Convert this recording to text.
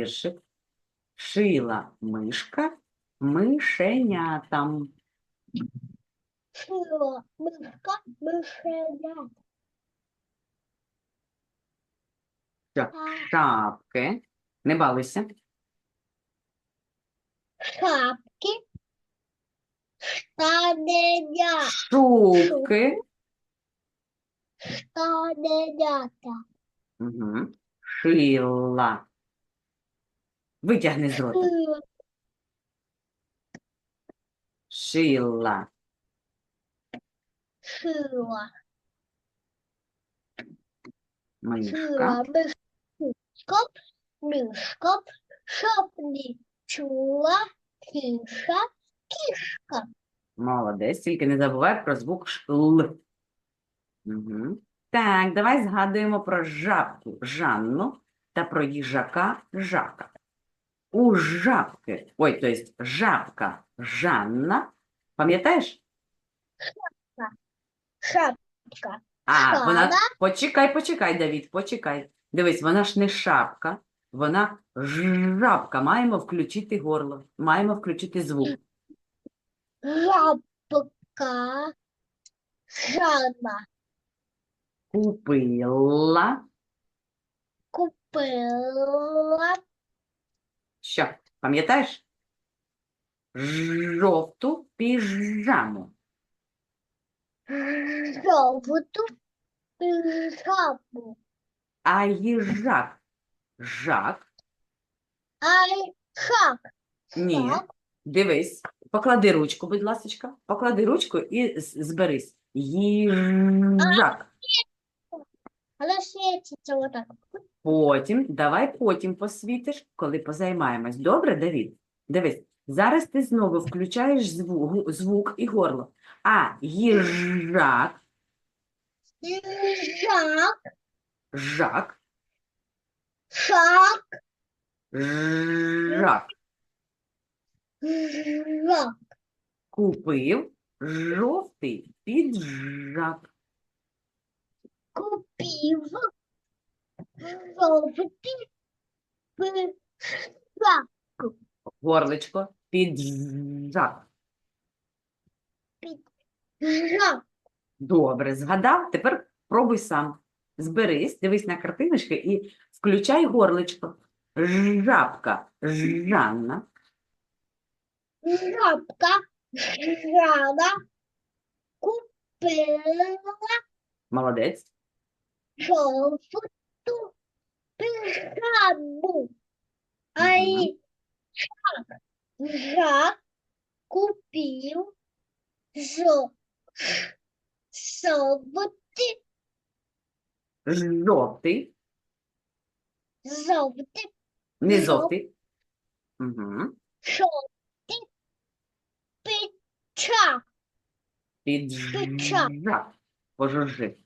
Віршик. Шила мишка мишенятам. Шила мишка мишеня. Що? Шапки. Не балуйся. Шапки. Штаненя. Шубки. Штаненята. Угу. Шила. Витягни з рота. Шила. Шила. Мишка. Шила мишком. Мишком. Шапні. Чула. Кіша. Кішка. Молодець, тільки не забувай про звук ш- Л. Угу. Так, давай згадуємо про жабку Жанну та про їжака Жака. У жабки, ой, то есть жабка Жанна, пам'ятаєш? Шапка. А, вона, почекай, почекай, Давід, почекай. Дивись, вона ж не шапка, вона жабка. Маємо включити горло, маємо включити звук. Жабка. Жана. Купила. Купила. Що, пам'ятаєш? Жовту піжаму. Жовту пижаму. А їжак. Жак. Ай, шак. Ні. Дивись. Поклади ручку, будь ласочка. Поклади ручку і зберись. Їжак. Она светится вот так. Потім, давай потім посвітиш, коли позаймаємось. Добре, Давід? Дивись, зараз ти знову включаєш звук, звук і горло. А їжак, Жак, жак, шак, жак. жак. Купив жовтий піджак. Купив Горличко, піджак. Жак. Добре, згадав? Тепер пробуй сам. Зберись, дивись на картиночки і включай горличко. Жабка, Жанна. Жабка. Жана. Купила Молодець. жовту пижаму. Ай, шак. Жак купив жо Жовтий, жовтий не Жов- жовтий. Угу. жовтий пичак. Піджак. Пожужжи.